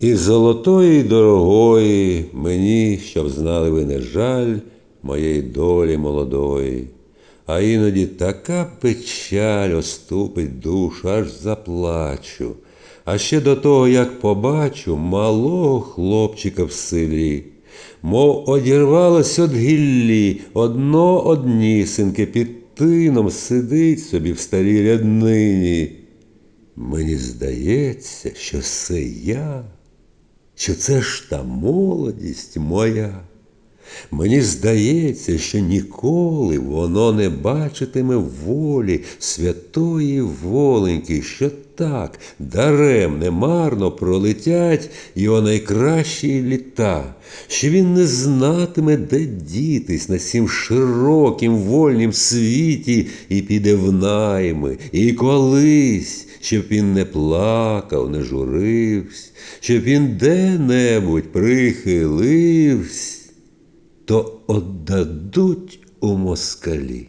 І золотої дорогої мені, щоб знали ви не жаль моєї долі молодої. А іноді така печаль оступить душу, аж заплачу. А ще до того, як побачу малого хлопчика в селі, мов одірвалось од гіллі, одно однісинке під тином сидить собі в старій ряднині. Мені здається, що це я, що це ж та молодість моя. Мені здається, що ніколи воно не бачитиме волі святої воленьки, що так даремне марно пролетять його найкращі літа, що він не знатиме, де дітись на сім широкім вольнім світі і піде в найми, і колись, щоб він не плакав, не журився, щоб він де-небудь прихилився то отдадуть у москалі.